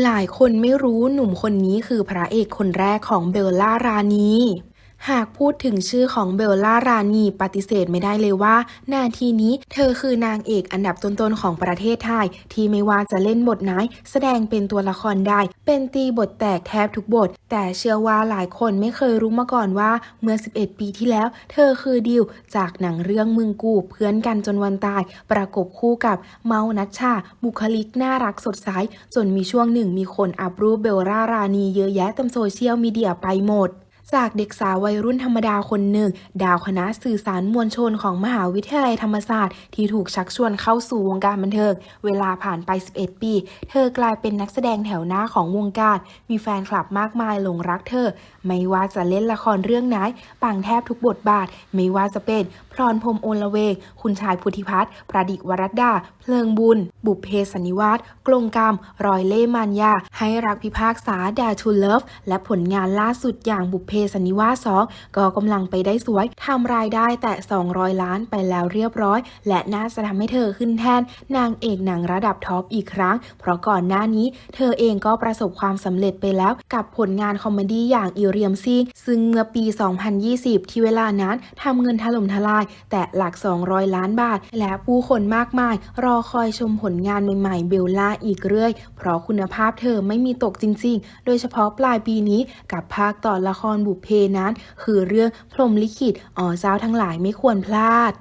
หลายคนไม่รู้หนุ่มคนนี้คือพระเอกคนแรกของเบลล่ารานี หากพูดถึงชื่อของเบลล่ารานีปฏิเสธไม่ได้เลยว่า นาทีนี้เธอคือนางเอกอันดับต้นๆของประเทศไทย ที่ไม่ว่าจะเล่นบทไหนแสดงเป็นตัวละครได้ เป็นตีบทแตกแทบทุกบท แต่เชื่อว่าหลายคนไม่เคยรู้มาก่อนว่าเมื่อ 11 ปีที่แล้ว เธอคือดิวจากหนังเรื่องมึงกูเพื่อนกันจนวันตาย ประกบคู่กับเมานัชชา บุคลิกน่ารักสดใสจนมีช่วงหนึ่งมีคนอัพรูปเบลล่ารานีเยอะแยะต็มโซเชียลมีเดียไปหมด จากเด็กสาววัยรุ่นธรรมดาคนหนึ่ง ดาวคณะสื่อสารมวลชนของมหาวิทยาลัยธรรมศาสตร์ ที่ถูกชักชวนเข้าสู่วงการบันเทิง เวลาผ่านไป 11 ปี เธอกลายเป็นนักแสดงแถวหน้าของวงการ มีแฟนคลับมากมายหลงรักเธอ ไม่ว่าจะเล่นละครเรื่องไหนปังแทบทุกบทบาท ไม่ว่าจะเป็นพรพรมโอละเวง คุณชายพุทธิพัฒน์ประดิษฐ์วรัตดา เพลิงบุญ บุพเพสันนิวาสกลงกรรม รอยเล่มานยา ให้รักพิพากษาดาทูเลิฟ และผลงานล่าสุดอย่างบุพเพสันิวาส2ก็กำลังไปได้สวยทำรายได้แต่ 200 ล้านไปแล้วเรียบร้อย และน่าจะทำให้เธอขึ้นแท่นนางเอกหนังระดับท็อปอีกครั้ง เพราะก่อนหน้านี้ เธอเองก็ประสบความสำเร็จไปแล้วกับผลงานคอมเมดี้อย่างอีเรียมซิงซึ่งเมื่อปี 2020 ที่เวลานั้นทำเงินถล่มทลาย แต่หลัก 200 ล้านบาท และผู้คนมากมาย รอคอยชมผลงานใหม่ๆ เบลล่าอีกเรื่อย เพราะคุณภาพเธอไม่มีตกจริง ๆ โดยเฉพาะปลายปีนี้กับภาคต่อละครบุพเพนั้น คือเรื่องพรหมลิขิตอ๋อเจ้าทั้งหลายไม่ควรพลาด